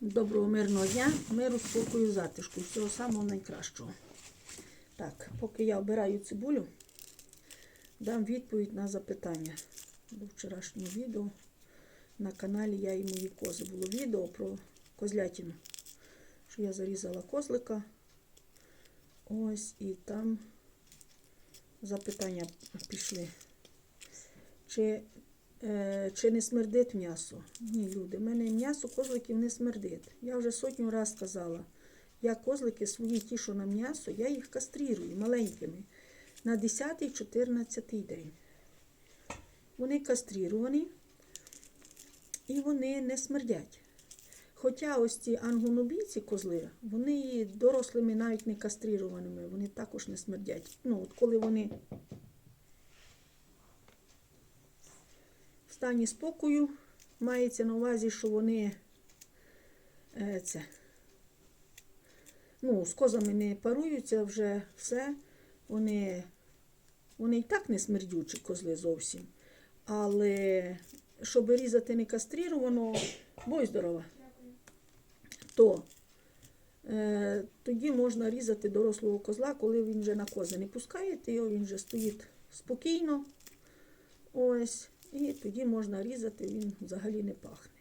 Доброго мирного дня, миру, спокою, затишку. Всього самого найкращого. Так, поки я обираю цибулю, дам відповідь на запитання. До вчорашнього відео на каналі Я і мої кози було відео про козлятину. Що я зарізала козлика. Ось і там запитання пішли. Чи чи не смердить м'ясо? Ні, люди, в мене м'ясо козликів не смердить. Я вже сотню раз сказала. Я козлики свої ті, що на м'ясо, я їх кастрирую маленькими на 10-14 день. Вони кастрировані і вони не смердять. Хоча ось ці ангонобійці козли, вони дорослими навіть не кастрированими, вони також не смердять. Ну, от коли вони стані спокою мається на увазі, що вони е, це, ну, з козами не паруються вже все. Вони, вони і так не смердючі козли зовсім. Але щоб різати не кастрировано, бой здорова, то е, тоді можна різати дорослого козла, коли він вже на кози не пускаєте його, він вже стоїть спокійно. Ось. І тоді можна різати, він взагалі не пахне.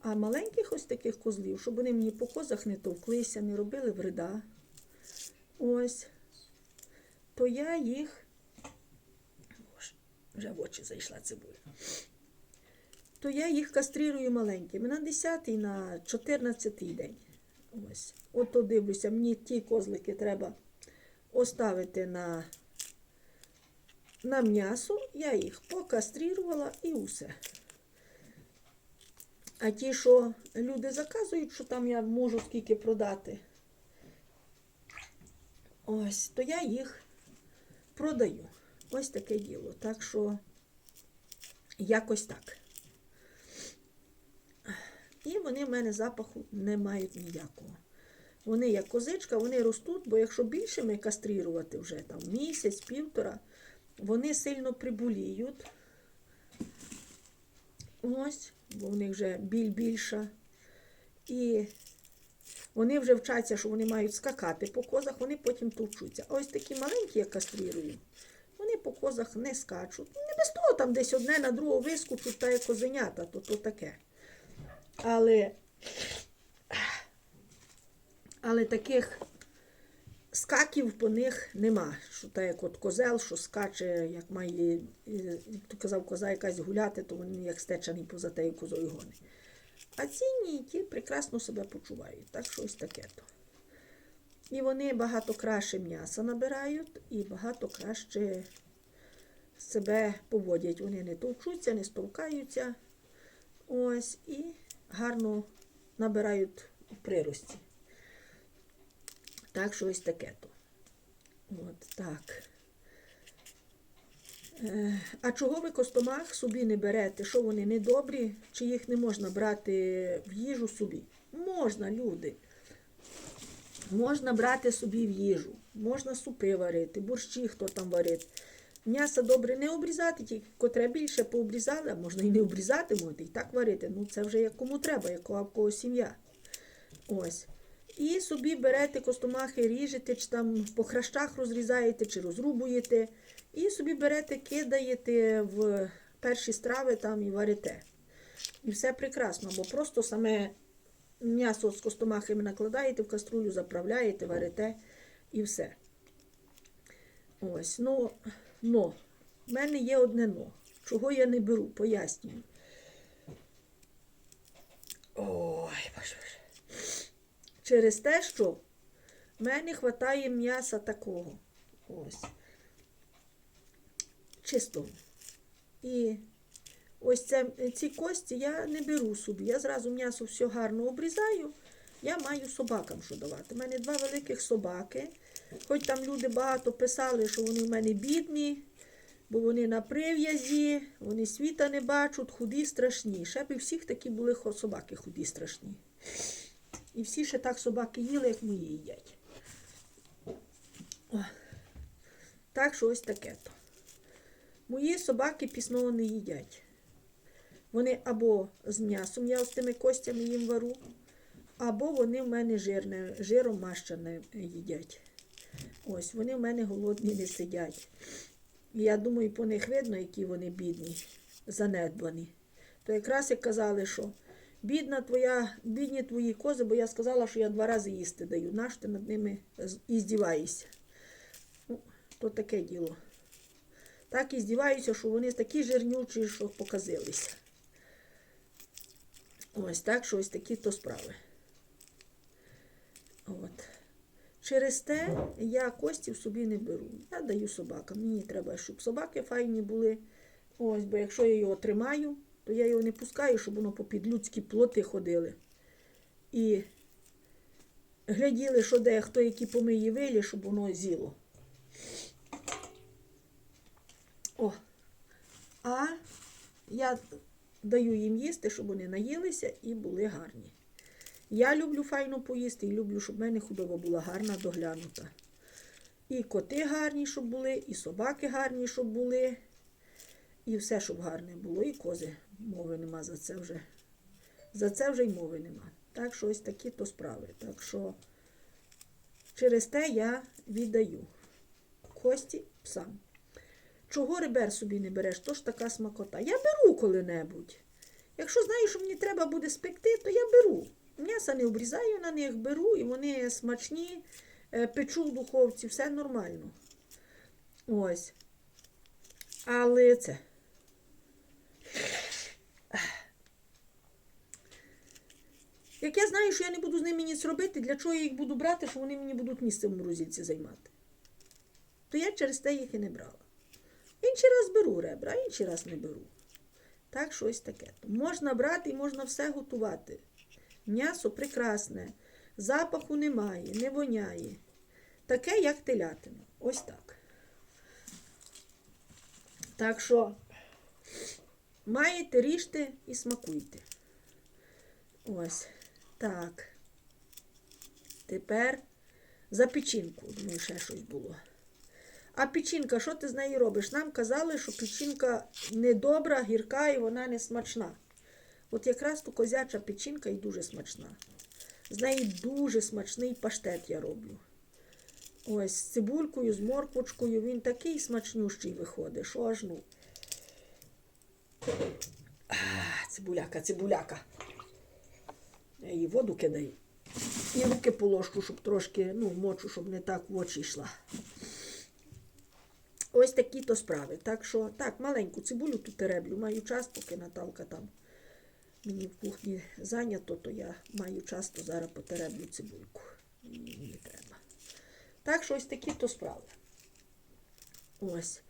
А маленьких ось таких козлів, щоб вони мені по козах не товклися, не робили вреда. Ось. То я їх. Вже в очі зайшла цибуля. То я їх кастрирую маленькими на 10 на 14 день. Ось. Ото дивлюся, мені ті козлики треба оставити на на м'ясо, я їх покастрирувала і усе. А ті, що люди заказують, що там я можу скільки продати, ось, то я їх продаю. Ось таке діло. Так що якось так. І вони в мене запаху не мають ніякого. Вони як козичка, вони ростуть, бо якщо більшими кастрирувати вже там місяць, півтора, вони сильно приболіють. Ось, бо в них вже біль більша. І вони вже вчаться, що вони мають скакати по козах, вони потім товчуться. А ось такі маленькі, я кастрирую, вони по козах не скачуть. Не без того там десь одне на другого вискочуть, та як козенята, то то таке. Але, але таких скаків по них нема. Що так як от козел, що скаче, як має, е, то казав, коза якась гуляти, то він як стечений поза тею козою гони. А ці ні, ті прекрасно себе почувають. Так що таке то. І вони багато краще м'яса набирають і багато краще себе поводять. Вони не товчуться, не стовкаються. Ось, і гарно набирають прирості. Так що ось таке то. От так. Е, а чого ви костомах собі не берете? Що вони недобрі? Чи їх не можна брати в їжу собі? Можна, люди. Можна брати собі в їжу, можна супи варити, борщі хто там варить. М'ясо добре не обрізати, тільки котре більше пообрізали, можна і не обрізати, можете і так варити. Ну це вже як кому треба, як у кого сім'я. Ось. І собі берете костомахи, ріжете, чи там по хращах розрізаєте, чи розрубуєте. І собі берете, кидаєте в перші страви там і варите. І все прекрасно, бо просто саме м'ясо з костомахами накладаєте в каструлю, заправляєте, варите і все. Ось, ну, но. В мене є одне но. Чого я не беру, пояснюю. Ой, боже. Через те, що в мене вистачає м'яса такого. Ось. Чистого. І ось це, ці кості я не беру собі. Я зразу м'ясо все гарно обрізаю. Я маю собакам що давати. У мене два великих собаки. Хоч там люди багато писали, що вони в мене бідні, бо вони на прив'язі, вони світа не бачать, худі страшні. Ще б і всіх такі були собаки худі страшні. І всі ще так собаки їли, як мої їдять. О. Так що ось таке то. Мої собаки пісного не їдять. Вони або з м'ясом, я з тими костями їм вару, або вони в мене жирне, жиром мащане їдять. Ось, вони в мене голодні не сидять. Я думаю, по них видно, які вони бідні, занедбані. То якраз як казали, що бідна твоя, бідні твої кози, бо я сказала, що я два рази їсти даю. Наш ти над ними і. Ну, то таке діло. Так і здіваюся, що вони такі жирнючі, що показилися. Ось так, що ось такі то справи. От. Через те я костів собі не беру. Я даю собакам. Мені треба, щоб собаки файні були. Ось, бо якщо я його тримаю, то я його не пускаю, щоб воно попід людські плоти ходили. І гляділи, що де хто які помиє вилі, щоб воно з'їло. О. А я даю їм їсти, щоб вони наїлися і були гарні. Я люблю файно поїсти і люблю, щоб в мене худоба була гарна, доглянута. І коти гарні, щоб були, і собаки гарні, щоб були. І все, щоб гарне було, і кози. Мови нема за це вже. За це вже й мови нема. Так що ось такі то справи. Так що через те я віддаю кості псам. Чого ребер собі не береш, то ж така смакота. Я беру коли-небудь. Якщо знаю, що мені треба буде спекти, то я беру. М'яса не обрізаю на них, беру, і вони смачні, е, печу в духовці, все нормально. Ось. Але це. Як я знаю, що я не буду з ними ніц робити, для чого я їх буду брати, що вони мені будуть місце в морозильці займати. То я через те їх і не брала. Інший раз беру ребра, а інший раз не беру. Так, щось таке. Можна брати і можна все готувати. М'ясо прекрасне, запаху немає, не воняє. Таке, як телятина. Ось так. Так що маєте, ріжте і смакуйте. Ось. Так. Тепер за печінку. Думаю, ще щось було. А печінка, що ти з нею робиш? Нам казали, що печінка недобра, гірка і вона не смачна. От якраз то козяча печінка і дуже смачна. З неї дуже смачний паштет я роблю. Ось з цибулькою, з морквочкою. Він такий смачнющий виходить, що аж ну. Цибуляка, цибуляка. Її воду кидаю. І руки положку, щоб трошки, ну, мочу, щоб не так в очі йшла. Ось такі то справи. Так що, так, маленьку цибулю тут тереблю. Маю час, поки Наталка там мені в кухні зайнято, то я маю час, то зараз потереблю цибульку. Мені треба. Так що ось такі то справи. Ось.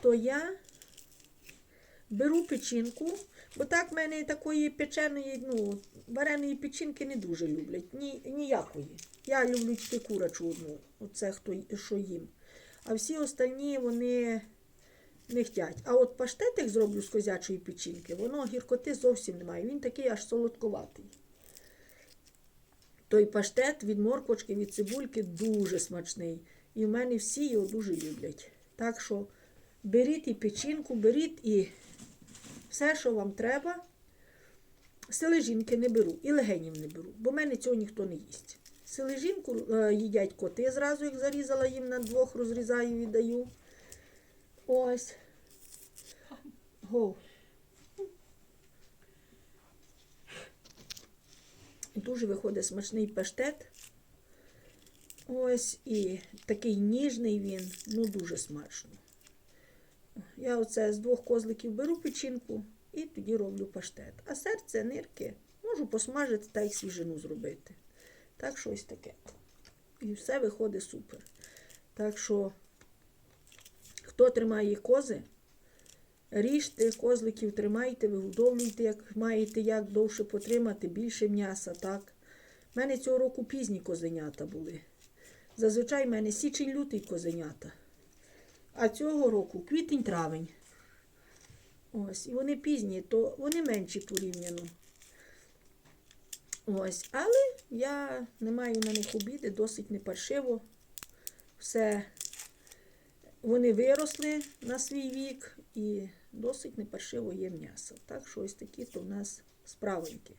То я беру печінку, бо так в мене такої печеної, ну, вареної печінки не дуже люблять. Ні, ніякої. Я люблю тільки курочу одну. Оце хто що їм. А всі остальні вони не хтять. А от паштетик зроблю з козячої печінки, воно гіркоти зовсім немає. Він такий аж солодковатий. Той паштет від морквочки, від цибульки дуже смачний. І в мене всі його дуже люблять. Так що беріть і печінку, беріть і все, що вам треба. Сележінки не беру і легенів не беру, бо в мене цього ніхто не їсть. Сележінку е, їдять коти зразу, як зарізала їм на двох, розрізаю і даю. Ось. Го. І дуже виходить смачний паштет. Ось і такий ніжний він, ну дуже смачно. Я оце з двох козликів беру печінку і тоді роблю паштет. А серце, нирки можу посмажити та й свіжину зробити. Так що ось таке. І все виходить супер. Так що, хто тримає кози, ріжте, козликів тримайте, вигодовлюйте, як маєте, як довше потримати, більше м'яса. так. У мене цього року пізні козенята були. Зазвичай в мене січень лютий козенята. А цього року квітень-травень. Ось, і вони пізні, то вони менші порівняно. Ось, але я не маю на них обіди, досить не паршиво. Все, вони виросли на свій вік і досить не паршиво є м'ясо. Так що ось такі то в нас справеньки.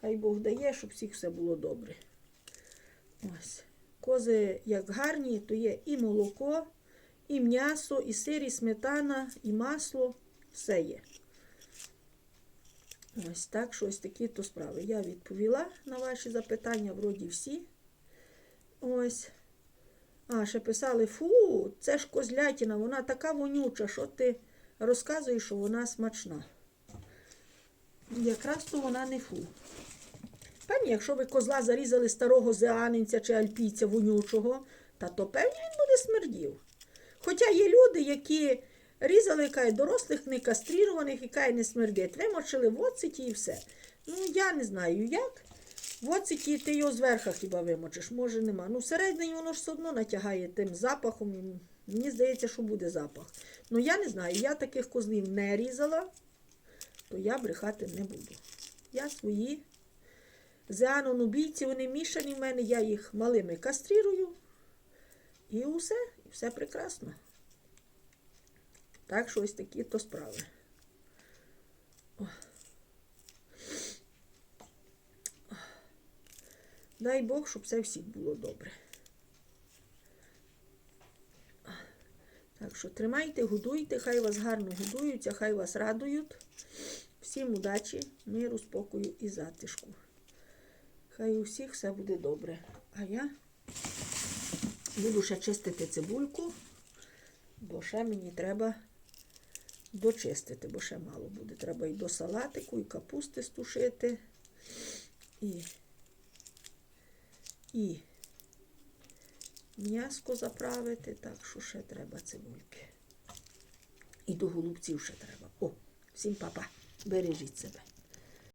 Хай Бог дає, щоб всіх все було добре. Ось. Кози, як гарні, то є і молоко, і м'ясо, і сир, і сметана, і масло. Все є. Ось так, що ось такі то справи. Я відповіла на ваші запитання, вроді всі. Ось. А, ще писали, фу, це ж козлятина, вона така вонюча, що ти розказуєш, що вона смачна. Якраз то вона не фу. Певні, якщо ви козла зарізали старого зеанинця чи альпійця вонючого, та то певні він буде смердів. Хоча є люди, які різали кай, дорослих некастрірованих і кай не смердить. Вимочили в оциті і все. Ну, я не знаю як. В оциті ти його зверху хіба вимочиш, може нема. Ну, всередині воно ж все одно натягає тим запахом. Мені здається, що буде запах. Ну, я не знаю, я таких козлів не різала, то я брехати не буду. Я свої зеанон убійці, вони мішані в мене, я їх малими кастрирую. І усе, і все прекрасно. Так що ось такі то справи. О. Дай Бог, щоб все всіх було добре. Так що тримайте, годуйте, хай вас гарно годуються, хай вас радують. Всім удачі, миру, спокою і затишку. Хай у всіх все буде добре. А я буду ще чистити цибульку, бо ще мені треба дочистити, бо ще мало буде. Треба і до салатику, і капусти стушити, і, і м'яско заправити, так що ще треба цибульки. І до голубців ще треба. О, всім папа, бережіть себе.